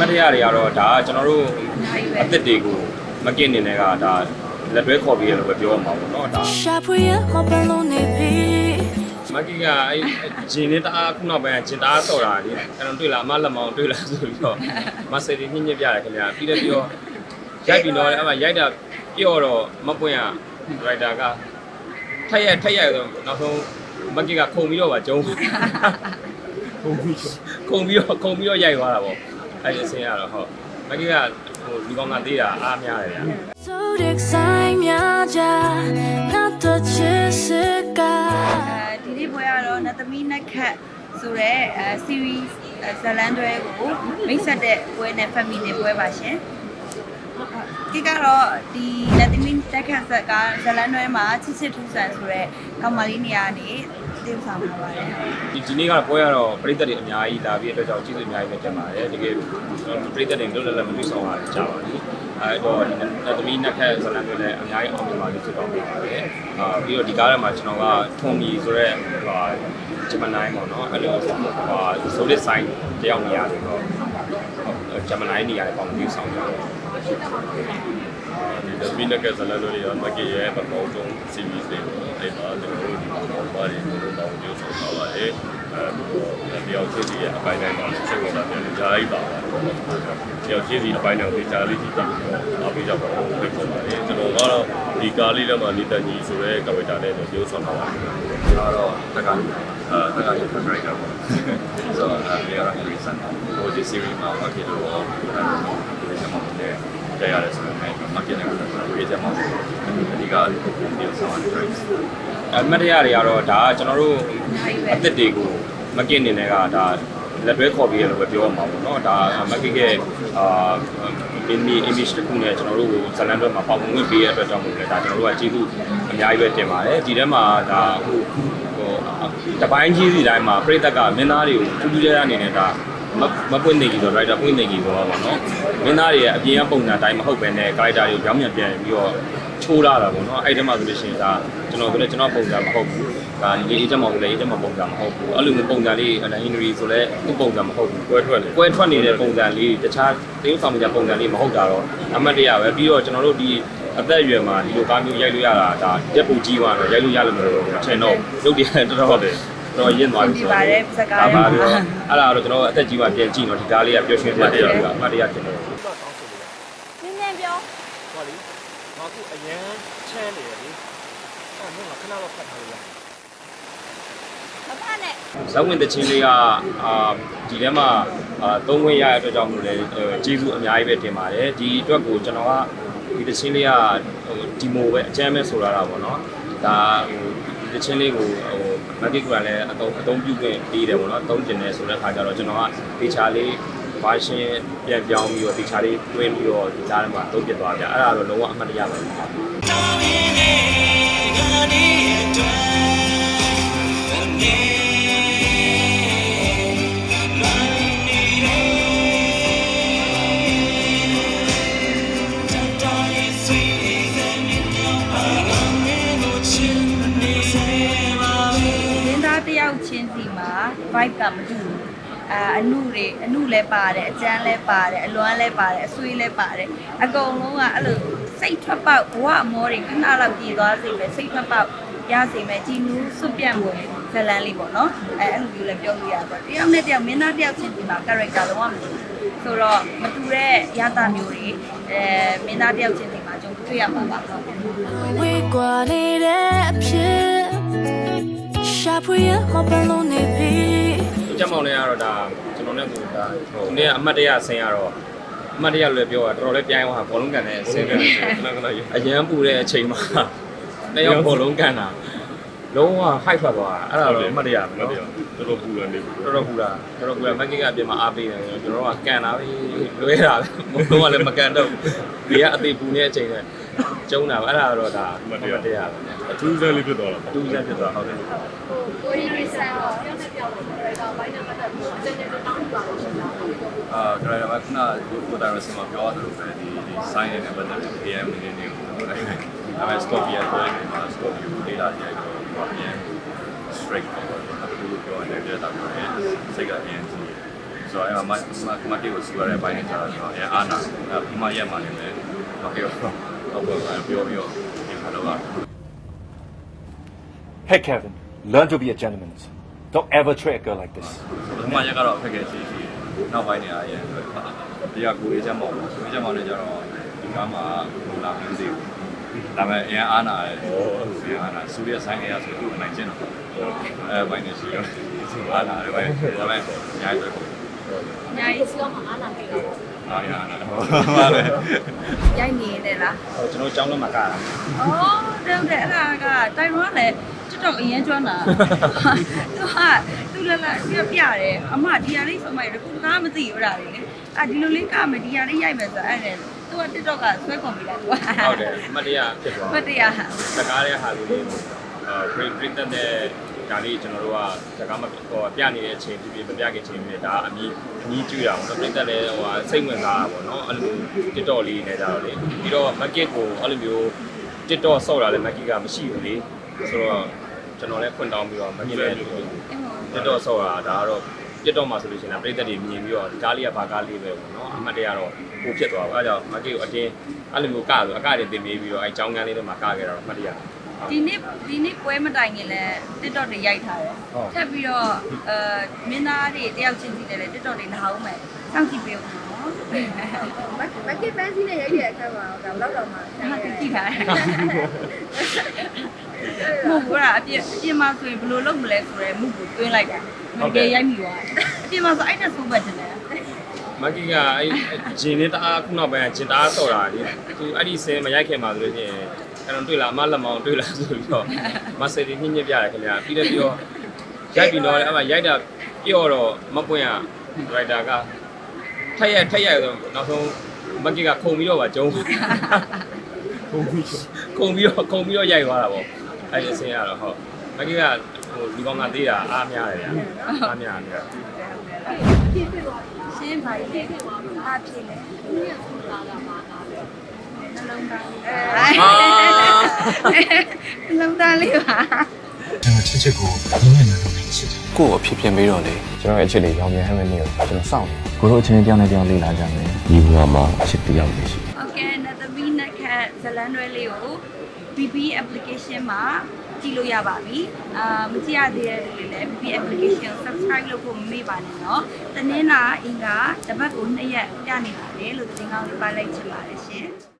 မတ်တရတွေကတော့ဒါကကျွန်တော်တို့အသစ်တွေကိုမကင်နေနဲ့ကဒါလက်တွဲခေါ်ပြီးရလို့ပဲပြောရမှာပေါ့နော်ဒါရှာဖွေရမပလုံးနေပြီမကင်ကအဲ့ဂျင်းလေးတအားခုနောက်ပိုင်းကဂျင်းတအားစော်တာလေအဲ့တော့တွေ့လားအမလက်မောင်တွေ့လားဆိုပြီးတော့မဆယ်တီညှညစ်ပြတယ်ခင်ဗျာပြီးတော့ပြီးတော့ရိုက်ပြီးတော့အဲ့မှာရိုက်တာပြော့တော့မပွင့်ရရိုက်တာကထက်ရက်ထက်ရက်ဆိုနောက်ဆုံးမကင်ကခုံပြီးတော့ပါကျုံးခုံပြီးခုံပြီးတော့ခုံပြီးတော့ရိုက်သွားတာပေါ့ အဲ့ဒီအစင်းရတော့ဟုတ်မကင်ကဟိုဒီကောင်ကသေးတာအားများတယ်ဗျာဆိုတဲ့ဆိုင်များကြငါတို့ချစ်စကာအဲဒီနေ့ပွဲကတော့နတ်သမီးနက်ခတ်ဆိုတော့အဲ series ဇလန်တွဲကိုမိတ်ဆက်တဲ့ပွဲနဲ့ family ပွဲပါရှင်ဒီကတော့ဒီနတ်သမီးတက်ခတ်ဆက်ကဇလန်တွဲမှာချစ်ချစ်ထူးဆန်ဆိုတော့ကောင်မလေးနေရာနေ တင်ဆောင်လာပါတယ်ဒီဒီနေ့ကတော့ပွဲရတော့ပြည်သက်တွေအများကြီးလာပြီးအတွက်ကြောင့်ကျေးဇူးအများကြီးပဲတင်ပါတယ်တကယ်ပြည်သက်တွေလွတ်လပ်လပ်မတွေ့ဆောင်ရကြပါဘူးအဲတော့ဒီနတ်သမီးနက်ခက်ဇလန်တွေလည်းအများကြီးအောင်မြင်ပါလို့ဆုတောင်းပေးပါတယ်အာပြီးတော့ဒီကားထဲမှာကျွန်တော်ကထွန်မီဆိုတော့ဟာဂျမနိုင်းပေါ့နော်အဲ့လိုဟာဆိုလစ်ဆိုင်တယောက်နေရတယ်တော့ဂျမနိုင်းနေရာပေါ့ဒီဆောင်ကြတယ်ဒီဒမီနကဇလန်တို့ရောမကရဲ့ပကောင်းဆုံး series တွေအဲ့ဒါကျွန်တော်တို့ဒီမှာပါတယ်တို့တော့ပြောဆောင်ထား ပါတယ်အဲတယောက်ချင်းစီရဲ့အပိုင်းတိုင်းမှာစိတ်ဝင်စားတယ်ကြားလိုက်ပါတယောက်ချင်းစီအပိုင်းတိုင်းကိုကြားလေးကြည့်ကြည့်ပြီးတော့အားပေးကြပါဦးဖိတ်ခေါ်ပါတယ်ကျွန်တော်ကတော့ဒီကားလေးထဲမှာနေတန်ကြီးဆိုတဲ့ character နဲ့ပြောဆောင်ထားပါတယ်ကျွန်တော်တော့တက္ကသိုလ်အဲတက္ကသိုလ် character ပေါ့ဆိုတော့အဲဒီကတော့ Henry Sun ဟိုဒီ series မှာ market လို့အဲဒီကျွန်တော်တို့တဲ့ရရတယ်ဆိုတော့ market နဲ့ဆိုတော့ဒီကျမှအဓိကဒီဆောင်ရ trades အမတ်တရတွေကတော့ဒါကကျွန်တော်တို့ အသစ်တွေကိုမကင်နေနဲ့ကဒါလက်တွဲခေါ်ပြီးရလို့ပဲပြောရမှာပေါ့နော်ဒါမကင်ရဲ့အာ image image တစ်ခုနဲ့ကျွန်တော်တို့ကိုဇလန်ဘက်မှာပေါဝင်ဝင်ပေးရတဲ့အတွက်ကြောင့်မို့လဲဒါကျွန်တော်တို့ကကျေးဇူးအများကြီးပဲတင်ပါတယ်ဒီထဲမှာဒါဟိုဟိုတပိုင်းကြီးစီတိုင်းမှာပြိသက်ကမင်းသားတွေကိုထူးထူးခြားခြားအနေနဲ့ဒါ မမပွင့်နေကြီးဆိုတော့ writer ပွင့်နေကြီးဆိုတော့ပေါ့နော်မင်းသားတွေရဲ့အပြင်ကပုံစံတိုင်းမဟုတ်ပဲနဲ့ character တွေကိုကြောင်းပြန်ပြန်ပြီးတော့ချိုးလာတာပေါ့နော်အဲ့ဒီမှာဆိုလို့ရှိရင်ဒါကျွန်တော်ဆိုလည်းကျွန်တော်ပုံစံမဟုတ်ဘူးဒါဒီအေးချက်မောင်လည်းအေးချက်မောင်ပုံစံမဟုတ်ဘူးအဲ့လိုမျိုးပုံစံလေးအနိုင်ဟင်နရီဆိုလည်းသူ့ပုံစံမဟုတ်ဘူးပွဲထွက်နေကွဲထွက်နေတဲ့ပုံစံလေးတခြားသင်းဆောင်ကြပုံစံလေးမဟုတ်တာတော့အမှတ်တရပဲပြီးတော့ကျွန်တော်တို့ဒီအသက်အရွယ်မှာဒီလိုကားမျိုးရိုက်လို့ရတာဒါရက်ပူကြီးသွားတော့ရိုက်လို့ရလို့မလို့မထင်တော့ရုပ်တရက်တော်တော် တယ်တော့ရင့်သွားပြီဒီပါတယ်စကားဒါတွေပါမှာတော့အဲ့ဒါတော့ကျွန်တော်အသက်ကြီးမှပြန်ကြည့်တော့ဒီကားလေးကပျော်ရွှင်စရာတရားကအမှတ်တရဖြစ်နေတယ်နင်းနင်းပြောဟောလေငါခုအရန်ချမ်းနေတယ်လေအဲ့တော့ငါခဏတော့ဖတ်ထားလို့ရတယ်မဖတ်နဲ့ဇဝင်တချင်းလေးကအာဒီထဲမှာအာသုံးခွင့်ရတဲ့အတွက်ကြောင့်မို့လဲကျေးဇူးအများကြီးပဲတင်ပါတယ်ဒီအတွက်ကိုကျွန်တော်ကဒီတချင်းလေးကဟိုဒီမိုပဲအကျမ်းပဲဆိုရတာပေါ့နော်ဒါဟိုဒီတချင်းလေးကိုဟို မက်ကီကလည်းအသုံးအသုံးပြုခွင့်ပေးတယ်ပေါ့နော်အသုံးကျင်တယ်ဆိုတဲ့အခါကျတော့ကျွန်တော်ကတေချာလေးဘာရှင်ပြန်ပြောင်းပြီးတော့တေချာလေးတွင်းပြီးတော့ဒီကြားထဲမှာသုံးပြသွားကြအဲ့ဒါတော့လုံးဝအမှတ်တရပါဘူး ယောက်ချင်းစီမှာ vibe ကမတူဘူးအာအနုတွေအနုလည်းပါတယ်အကျန်းလည်းပါတယ်အလွမ်းလည်းပါတယ်အဆွေးလည်းပါတယ်အကုန်လုံးကအဲ့လိုစိတ်ထွက်ပေါက်ဘဝအမောတွေခဏလောက်ကြည်သွားစေမယ်စိတ်ထွက်ပေါက်ရစေမယ်ကြည်နူးစွတ်ပြန့်ဝင်ဇလန်လေးပေါ့နော်အဲအဲ့လိုမျိုးလည်းပြောလို့ရပါတယ်တယောက်နဲ့တယောက်မင်းသားတယောက်ချင်းစီမှာ character လုံးဝမတူဘူးဆိုတော့မတူတဲ့ရတာမျိုးတွေအဲမင်းသားတယောက်ချင်းစီမှာကြုံတွေ့ရမှာပါဟုတ်ဝေးကွာနေတဲ့အဖြစ် ရှာဖွေရမပလုံးနေပြီကျက်မောင်လေးကတော့ဒါကျွန်တော်နဲ့ကိုဒါဟိုနေ့ကအမှတ်တရဆင်းရတော့အမှတ်တရလည်းပြောတာတော်တော်လေးပြိုင်းသွားဘောလုံးကန်နဲ့ဆင်းတယ်ခဏခဏရအရန်ပူတဲ့အချိန်မှာနှစ်ယောက်ဘောလုံးကန်တာလုံးဝ high ထွက်သွားတာအဲ့ဒါတော့အမှတ်တရပဲမနော်တရားတော်တော်ပူရနေပြီတော်တော်ပူတာတော်တော်ပူတာမက်ကင်ကအပြင်မှာအားပေးတယ်ကျွန်တော်ကကန်တာပဲလွဲတာပဲဘုံကလည်းမကန်တော့ဒီကအသေးပူနေတဲ့အချိန်နဲ့ ကျုံတာပဲအဲ့ဒါတော့ဒါအမှတ်တရပဲအထူးဆန်းလေးဖြစ်သွားတာအတူတူဖြစ်သွားဟုတ်တယ်ကိုရီးယားဆန်တော့ပြောနေပြောလို့ရတော့ဘိုင်းနဲ့ပတ်သက်ပြီးအကျဉ်းချုပ်တောင်းပါလို့ရှိတာအာဒါရမှာခုနကိုတာရစမှာပြောသလိုပဲဒီဒီ sign နဲ့ပတ်သက်တဲ့ AM နေနေကိုပြောတယ်ဒါပေမဲ့ Scorpio ပြောရင်မှာ Scorpio လေးလာကြိုက်တော့ပြန် straight forward အခုပြောနေတယ်ဒါပြောရင်စိတ်ကအရင်ကြီးဆိုတော့အဲ့မှာမမကေကိုစီရတဲ့ဘိုင်းနဲ့ကြာတော့ကျွန်တော်အဲအာနာဒီမှာရက်မှာနေမယ် မကေကိုတော့ပြောပြောဒီမှာတော့ Hey Kevin, learn to be a gentleman. Don't ever treat a girl like this. ဒီမှာရက်ကတော့အခက်အခဲရှိရှိနောက်ပိုင်းနေရရင်ဒီကကိုအေးချက်မောင်ကိုအေးချက်မောင်လည်းကျတော့ဒီကားမှာလာမင်းသေးဘူးဒါပေမဲ့အရင်အာနာရဲ့အရင်အာနာစူရဆိုင်ရဆိုသူ့အနိုင်ကျင့်တော့အဲဘိုင်းနေရှိရောအာနာလည်းပဲဒါပေမဲ့ညာရွယ်ကိုအများကြီးဒီကောင်မှာအားလာပြီတော့ အာရအာနာဟုတ်ပါလေရိုက်နေတယ်လားဟိုကျွန်တော်ကျောင်းထဲမှာကတာ။အော်တဲ့တဲ့အဲ့ဒါကတိုင်ရွန်လည်းတော်တော်အရင်ကျွမ်းတာ။သူကသူလည်းလည်းပြပြတယ်။အမဒီဟာလေးဆိုမှရခုကားမသိရတာလေ။အာဒီလိုလေးကမယ်ဒီဟာလေးရိုက်မယ်ဆိုအဲ့ဒါသူက TikTok ကဆွဲကုန်ပြီလားသူကဟုတ်တယ်အမတ်တရားဖြစ်သွားမတရားဟာစကားတဲ့ဟာလေးလေးအဲ print print တဲ့ ဒါလေးကျွန်တော်တို့ကစကားမဟိုပြနေတဲ့အချိန်ဖြစ်ဖြစ်မပြခင်ချိန်ဖြစ်ဒါအမီအမီကျွေးတာပေါ့နော် print တဲ့ဟိုဟာစိတ်ဝင်စားတာပေါ့နော်အဲ့လို TikTok လေးနေကြတော့လေပြီးတော့ market ကိုအဲ့လိုမျိုး TikTok ဆော့တာလည်း market ကမရှိဘူးလေဆိုတော့ကျွန်တော်လည်းခွင့်တောင်းပြီးတော့ market လည်း TikTok ဆော့တာဒါကတော့ TikTok မှာဆိုလို့ရှိရင်ပြည်သက်တွေမြင်ပြီးတော့ဒီကားလေးကဘာကားလေးပဲပေါ့နော်အမှတ်တရတော့ကိုဖြစ်သွားပါအဲဒါကြောင့် market ကိုအတင်းအဲ့လိုမျိုးကဆိုအကတွေတင်ပေးပြီးတော့အဲចောင်းကန်းလေးတွေမှာကခဲ့တာတော့အမှတ်တရ ဒီနေ့ဒီနေ့ပွဲမတိုင်ခင်လဲ TikTok တွေရိုက်ထားတယ်။ထပ်ပြီးတော့အဲမင်းသားတွေတယောက်ချင်းစီလည်း TikTok တွေလာအောင်မယ်။စောင့်ကြည့်ပေးဦးနော်။မက်ကစ်ပန်းစီနဲ့ရိုက်တဲ့အခါမှာတော့ဘယ်တော့မှဟာကြည့်ထားတယ်။မဟုတ်ဘူးလားအပြင်အပြင်မှာဆိုရင်ဘယ်လိုလုပ်မလဲဆိုရဲမှုကိုတွင်းလိုက်တာ။ငကယ်ရိုက်မိသွားတယ်။အပြင်မှာဆိုအဲ့နဲ့ဆိုးပတ်တယ်လေမက်ကီကအဲ့ဂျင်းလေးတအားခုနောက်ပိုင်းကဂျင်းတအားဆော့တာလေသူအဲ့ဒီဆဲမရိုက်ခင်မှာဆိုလို့ရှိရင် အဲ့တော့တွေ့လားအမလက်မောင်တွေ့လားဆိုပြီးတော့မဆယ်တီညှညစ်ပြရတယ်ခင်ဗျာပြီးတော့ပြီးတော့ရိုက်ပြီးတော့အဲ့မှာရိုက်တာပြော့တော့မပွင့်ရဒရိုက်တာကထက်ရက်ထက်ရက်ဆိုနောက်ဆုံးမက်ကီကခုံပြီးတော့ပါကျုံးခုံပြီးခုံပြီးတော့ခုံပြီးတော့ရိုက်သွားတာပေါ့အဲ့ဒီဆင်းရတော့ဟုတ်မက်ကီကဟိုဒီကောင်ကသေးတာအားများတယ်ဗျာအားများတယ်ပြည့်ပြည့်သွား။ရှင်းပါလေပြည့်ပြည့်သွားပြီ။အားဖြစ်လေသူရဲ့ဆူလာတာမှာဒါပဲ။ နှလုံးသားလေးအဲ။နှလုံးသားလေးပါကျွန်တော်ချစ်ချစ်ကိုရင်းနေလို့နေချစ်တယ်ကိုယ့်ကိုအဖြစ်ပြင်ပြီးတော့လေကျွန်တော်ရဲ့အချစ်လေးရောင်ပြန်ဟမ်းမနေကိုကျွန်တော်စောင့်နေကိုတို့အချင်းချင်းတယောက်နဲ့တယောက်လေ့လာကြမယ်ဒီဘဝမှာအချစ်တရားပဲရှိ။ Okay နသမီးနက်ခတ်ဇလန်တွဲလေးကို BB application မှာကြည့်လို့ရပါပြီ။အာမကြည့်ရသေးတဲ့လူတွေလည်း BB application ကို subscribe လုပ်ဖို့မမေ့ပါနဲ့နော်။တနင်္လာအင်္ဂါတပတ်ကို2ရက်ပြနေပါတယ်လို့သင်ကောင်းလေးပါလိုက်ချင်ပါတယ်ရှင်။